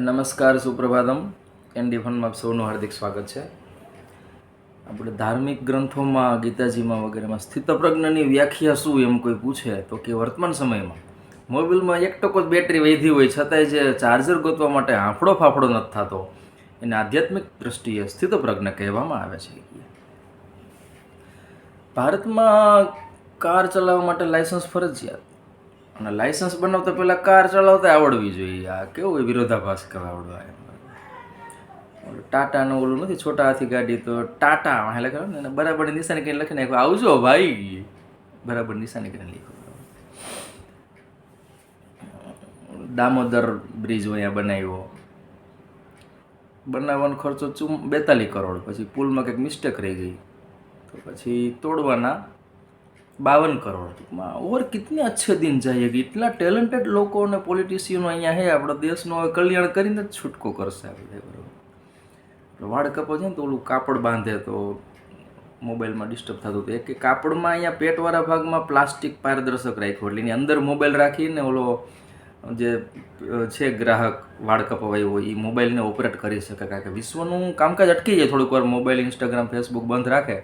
નમસ્કાર, સુપ્રભાતમ. એનડી આપ સૌનું હાર્દિક સ્વાગત છે. આપણે ધાર્મિક ગ્રંથોમાં, ગીતાજીમાં વગેરેમાં સ્થિતપ્રજ્ઞની વ્યાખ્યા શું એમ કોઈ પૂછે તો કે વર્તમાન સમયમાં મોબાઈલમાં એક ટકો જ બેટરી વધી હોય, છતાંય જે ચાર્જર ગોતવા માટે હાંફળો ફાફડો નથી થતો, એને આધ્યાત્મિક દૃષ્ટિએ સ્થિતપ્રજ્ઞ કહેવામાં આવે છે. ભારતમાં કાર ચલાવવા માટે લાયસન્સ ફરજિયાત. અને લાઇસન્સ બનાવતા પહેલાં કાર ચલાવતા આવડવી જોઈએ. આ કેવું હોય વિરોધાભાસ કહેવાય એમ ટાટાનું ઓલું નથી, છોટા હાથી ગાડી તો ટાટા વાહે લખેલું ને બરાબર નિશાની કરીને લખીને આવજો ભાઈ. બરાબર નિશાની કરીને લખો દામોદર બ્રિજ અહીંયા બનાવ્યો. બનાવવાનો ખર્ચો ચુમ, બેતાલીસ કરોડ. પછી પુલમાં કંઈક મિસ્ટેક રહી ગઈ. તો પછી તોડવાના બાવન કરોડ ટૂંકમાં. ઓર કિતને અચ્છે દિન જાય કે એટલા ટેલેન્ટેડ લોકો અને પોલિટિશિયનો અહીંયા હે આપણા દેશનો હવે કલ્યાણ કરીને જ છૂટકો કરશે આપણે બરાબર. વાળ કપો છે ને તો ઓલું કાપડ બાંધે તો મોબાઈલમાં ડિસ્ટર્બ થતું હતું. એક કાપડમાં અહીંયા પેટવાળા ભાગમાં પ્લાસ્ટિક પારદર્શક રાખ્યું એટલે એની અંદર મોબાઈલ રાખીને ઓલો જે છે ગ્રાહક વાળ કપાવાય હોય એ મોબાઈલને ઓપરેટ કરી શકે. કારણ કે વિશ્વનું કામકાજ અટકી જાય. થોડીક વાર મોબાઈલ, ઇન્સ્ટાગ્રામ, ફેસબુક બંધ રાખે.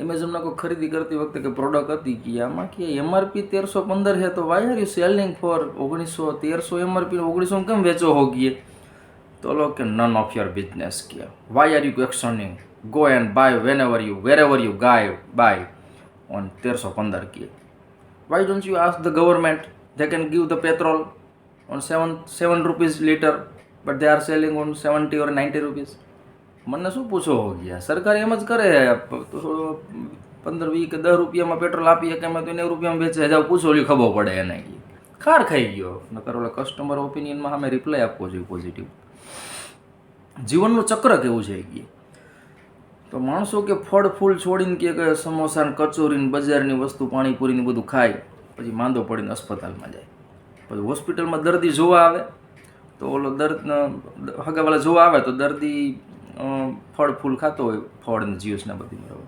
એમેઝોનના કોઈ ખરીદી કરતી વખતે કે પ્રોડક્ટ હતી કે આમાં કે એમઆરપી તેરસો પંદર છે, તો why are you selling for ઓગણીસો, તેરસો એમઆરપી ઓગણીસો કેમ વેચો હો ગયે? તો લો કે નન ઓફ યોર બિઝનેસ કે. Why are you questioning go and buy whenever you wherever you guy buy on તેરસો પંદર કે. Why don't you ask the government they can give the petrol on 7 7 rupees liter, but they are selling on 70 or 90 rupees. મને શું પૂછો ગયા? સરકાર એમ જ કરે, તો પંદર વીસ કે દસ રૂપિયામાં પેટ્રોલ આપી શકે એમાં તો નેવું રૂપિયામાં વેચે જાવ પૂછો ઓલી ખબર પડે એને ખાર ખાઈ ગયો. નકર ઓલા કસ્ટમર ઓપિનિયનમાં અમે રિપ્લાય આપવો જોઈએ પોઝિટિવ જીવનનું ચક્ર કેવું છે કે? તો માણસો કે ફળ ફૂલ છોડીને કે કે સમોસા કચોરીને બજારની વસ્તુ પાણીપુરીને બધું ખાય, પછી માંદો પડીને અસ્પતાલમાં જાય. પછી હોસ્પિટલમાં દર્દી જોવા આવે, તો ઓલો દર્દ હગાવાલા જોવા આવે, તો દર્દી ફળ ફૂલ ખાતો હોય, ફળ ને જ્યુસ ને બધી બરાબર.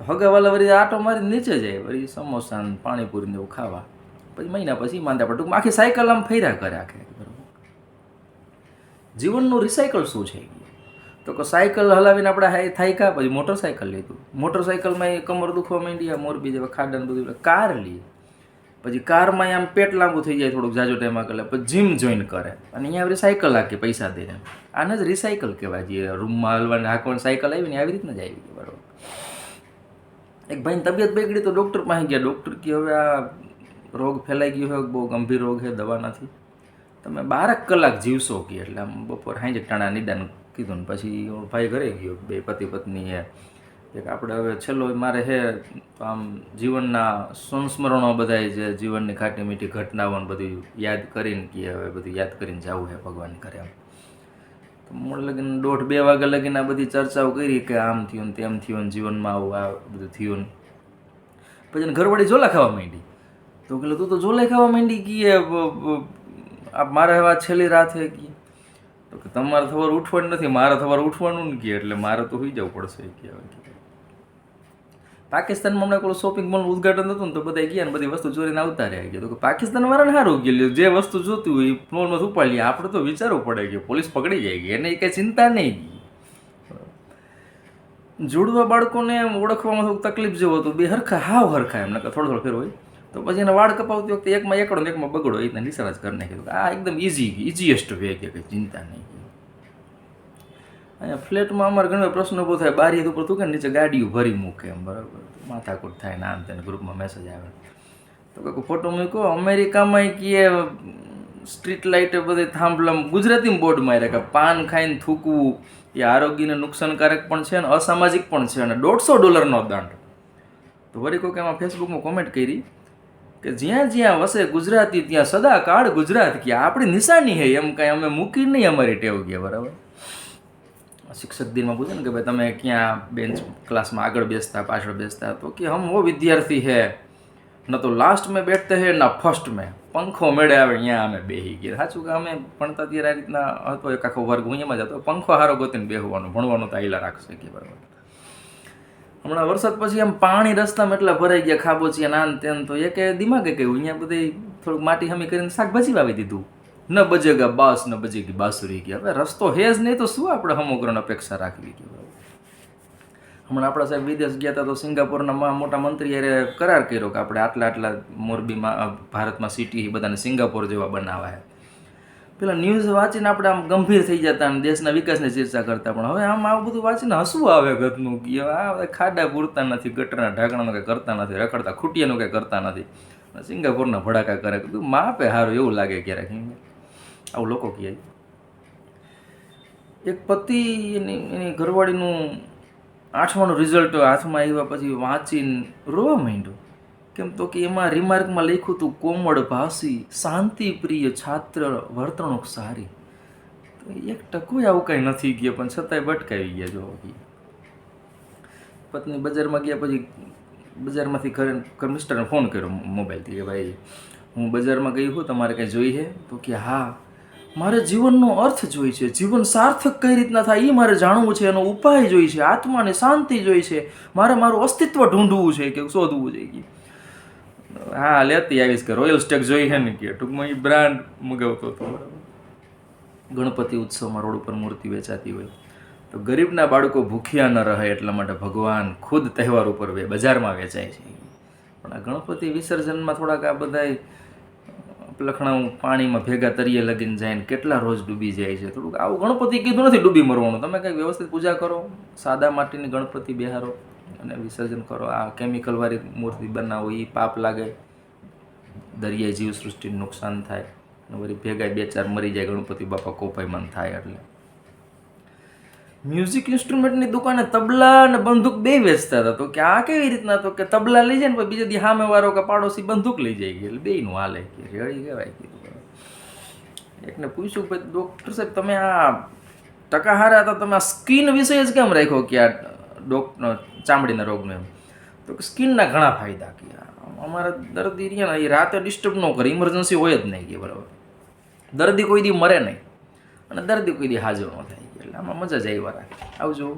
હગાવાલા વળી આટો મારી નીચે જાય, વળી સમોસા ને પાણીપુરી ને એવું ખાવા. પછી મહિના પછી માંદા પડે ટૂંકમાં આખી સાયકલ આમ ફેર્યા કરે આખે, બરાબર. જીવનનું રિસાયકલ શું છે? તો કે સાયકલ હલાવીને આપણે હાઈ થાય કા? પછી મોટરસાયકલ લીધું. મોટરસાયકલમાં એ કમર દુખવા માંડી મોરબી જેવા ખાડા બધું કાર લઈએ પછી કારમાં આમ પેટ લાંબુ થઈ જાય થોડુંક જાજો ટાઈમ આગળ પછી જીમ જોઈન કરે. અને અહીંયા આપણે સાયકલ હાકે પૈસા દઈને આને જ રિસાયકલ કહેવાય જે રૂમમાં હલવાની હાંકવાની સાયકલ આવી ને આવી રીતના જ આવી બરાબર. એક ભાઈની તબિયત બગડી તો ડૉક્ટર પાસે ગયા. ડૉક્ટર કે હવે આ રોગ ફેલાઈ ગયો હોય બહુ ગંભીર રોગ છે દવા નથી તમે બારક કલાક જીવશો કે એટલે આમ બપોર સાંજે ટાણા નિદાન કીધું ને પછી ભાઈ ઘરે ગયો, બે પતિ પત્ની હે એક આપણે હવે છેલ્લો મારે હે આમ જીવનના સંસ્મરણો બધાય જે જીવનની ખાટી મીઠી ઘટનાઓને બધું યાદ કરીને કે હવે બધું યાદ કરીને જવું હે ભગવાન કરે એમ. મૂળ લગીન દોઢ બે વાગે લગીને આ બધી ચર્ચાઓ કરી કે આમ થયું ને તેમ થયું ને જીવનમાં આવું આ બધું થયું ને. પછી એને ઘરવાળી ઝોલા ખાવા માંડી. તો કે તું તો ઝોલે ખાવા માંડી કીએ મારે હવે છેલ્લી રાત હે કી તો કે, તમારે સવાર ઉઠવાનું નથી, મારે સવારે ઉઠવાનું ને કીએ એટલે મારે તો હોઈ જવું પડશે. કે હવે, કે. પાકિસ્તાનમાં હમણાં કોઈ શોપિંગ મોલનું ઉદઘાટન હતું ને તો બધા ગયા ને બધી વસ્તુ ચોરીને આવતા રહ્યા. ગયા તો પાકિસ્તાન વાળાને સારું ગયેલું જે વસ્તુ જોતી હોય એ મોલમાં ઉપાડી આપણે તો વિચારવું પડે કે પોલીસ પકડી જાય કે એને કંઈ ચિંતા નહીં. જોડવા બાળકોને ઓળખવામાં થોડુંક તકલીફ જેવું હતું. બે હરખા, હાવ હરખા એમને થોડો થોડો ફેર હોય. તો પછી એને વાળ કપાવતી વખતે એકમાં એકડો ને એકમાં બગડો. એ રીતના નિશાળ જ કરી નાખ્યું. આ એકદમ ઇઝી ઇઝીએસ્ટ વે કે કંઈ ચિંતા નહીં. અહીંયા ફ્લેટમાં અમારે ઘણા પ્રશ્ન ઊભો થાય, બારી ઉપર તું કે નીચે ગાડીઓ ભરી મૂકે એમ, બરાબર. માથાકૂટ થાય ને આમ તેને ગ્રુપમાં મેસેજ આવે. તો કે ફોટો મૂક્યો, અમેરિકામાં કીએ સ્ટ્રીટ લાઇટ બધે થાંભલામ ગુજરાતીમાં બોર્ડ માર્યા કે પાન ખાઈને થૂકવું, એ આરોગ્યને નુકસાનકારક પણ છે અને અસામાજિક પણ છે અને દોઢસો ડોલરનો દંડ. તો વળી કોઈ એમાં ફેસબુકમાં કોમેન્ટ કરી કે જ્યાં જ્યાં વસે ગુજરાતી, ત્યાં સદાકાળ ગુજરાત કે આપણી નિશાની હે, એમ કાંઈ અમે મૂકી નહીં અમારી ટેવ ગયા બરાબર? શિક્ષક દિનમાં પૂછે ને કે ભાઈ તમે ક્યાં બેન્ચ ક્લાસમાં આગળ બેસતા, પાછળ બેસતા? તો કે હમ વો વિદ્યાર્થી હે. ન તો લાસ્ટ મેં બેઠતે હે, ના ફર્સ્ટ મેં. પંખો મેળે આવે અહીંયા અમે બેહી ગયા. સાચું કે અમે ભણતા ત્યારે આ રીતના હતો, એક આખો વર્ગ હું એમાં હતો. પંખો હારો ગોતીને બેહવાનું, ભણવાનું તો આઈલા રાખશે કે બરાબર. હમણાં વરસાદ પછી આમ પાણી રસ્તામાં એટલા ભરાઈ ગયા, ખાબોચિયા નાન તેન, તો એકે દિમાગે કહ્યું અહીંયા બધે થોડુંક માટી હમી કરીને શાકભાજી વાવી દીધું. ન બજેગા બાસ, ન બજેગી બાસુરી ગયા હવે રસ્તો હે જ નહીં તો શું આપણે સમગ્રને અપેક્ષા રાખવી કે હમણાં આપણા સાહેબ વિદેશ ગયા હતા તો સિંગાપુરના મોટા મંત્રી અરે કરાર કર્યો કે આપણે આટલા આટલા મોરબીમાં ભારતમાં સિટી બધાને સિંગાપોર જેવા બનાવાય. પેલા ન્યૂઝ વાંચીને આપણે આમ ગંભીર થઈ જતા અને દેશના વિકાસની ચર્ચા કરતા. પણ હવે આમ આવું બધું વાંચીને હસવું આવે ઘરનું કે આ ખાડા પૂરતા નથી, ગટરના ઢાંકણાનું કંઈ કરતા નથી, રખડતા ખૂટિયાનું કંઈ કરતા નથી. સિંગાપુરના ભડાકા કરે. માપે સારું એવું લાગે ક્યારેક આવું લોકો કહે. એક પતિ એની એની ઘરવાળીનું આઠમાનું રિઝલ્ટ હાથમાં આવ્યા પછી વાંચીને રોવા માંડ્યો. કેમ તો કે એમાં રિમાર્કમાં લખ્યું હતું, કોમળ ભાષી શાંતિ પ્રિય છાત્ર, વર્તણૂક સારી. તો એક ટકો આવું કાંઈ નથી ગયા, પણ છતાંય ભટકાવી ગયા જો પત્ની બજારમાં ગયા પછી બજારમાંથી ઘર મિસ્ટરને ફોન કર્યો મોબાઈલથી કે, ભાઈ, હું બજારમાં ગઈ હું તમારે કંઈ જોઈ છે તો કે, હા. મારે જીવનનો અર્થ જોઈ છે. જીવન સાર્થક કઈ રીતના થાય એ મારે જાણવું છે. એનો ઉપાય જોઈ છે. આત્માને શાંતિ જોઈ છે. મારે મારું અસ્તિત્વ ઢૂંઢવું છે કે શોધવું છે હા, લેતી આવીશ કે રોયલ સ્ટેક જોઈ છે ને કે ટૂંકમાં એ બ્રાન્ડ મગાવતો હતો. ગણપતિ ઉત્સવમાં રોડ ઉપર મૂર્તિ વેચાતી હોય. તો ગરીબના બાળકો ભૂખ્યા ન રહે એટલા માટે ભગવાન ખુદ તહેવાર ઉપર બજારમાં વેચાય છે પણ આ ગણપતિ વિસર્જનમાં થોડાક આ બધાય લખણાઓ પાણીમાં ભેગા તરીએ લગીને જાય ને કેટલા રોજ ડૂબી જાય છે. થોડુંક આવું ગણપતિ કીધું નથી ડૂબી મરવાનું. તમે કંઈક વ્યવસ્થિત પૂજા કરો? સાદા માટીની ગણપતિ બિહારો અને વિસર્જન કરો. આ કેમિકલવાળી મૂર્તિ બનાવો એ પાપ લાગે. દરિયાઈ જીવસૃષ્ટિને નુકસાન થાય. અને વળી ભેગા બે ચાર મરી જાય, ગણપતિ બાપા કોપાયમાન થાય એટલે. મ્યુઝિક ઇન્સ્ટ્રુમેન્ટની દુકાને તબલા અને બંદૂક બે વેચતા હતા. તો કે આ કેવી રીતના? તો કે તબલા લઈ જાય ને બીજા દી હામે વાળો કે પાડોશી બંદૂક લઈ જાય. એટલે બેયનું હાલે કે રેડી કહેવાય કીધું એકને પૂછ્યું ભાઈ ડૉક્ટર સાહેબ, તમે આ ટકા હારા હતા, તમે આ સ્કિન વિશે જ કેમ રાખ્યો કે આ ડોક ચામડીના રોગનો એમ? તો કે સ્કિનના ઘણા ફાયદા કે અમારા દર્દી રહ્યા ને, એ રાતે ડિસ્ટર્બ ન કરે ઇમરજન્સી હોય જ નહીં કે બરાબર. દર્દી કોઈ દી મરે નહીં. અને દર્દી કોઈ દી હાજર ન થાય. એટલે આમાં મજા જ આવ્યા રાખે આવજો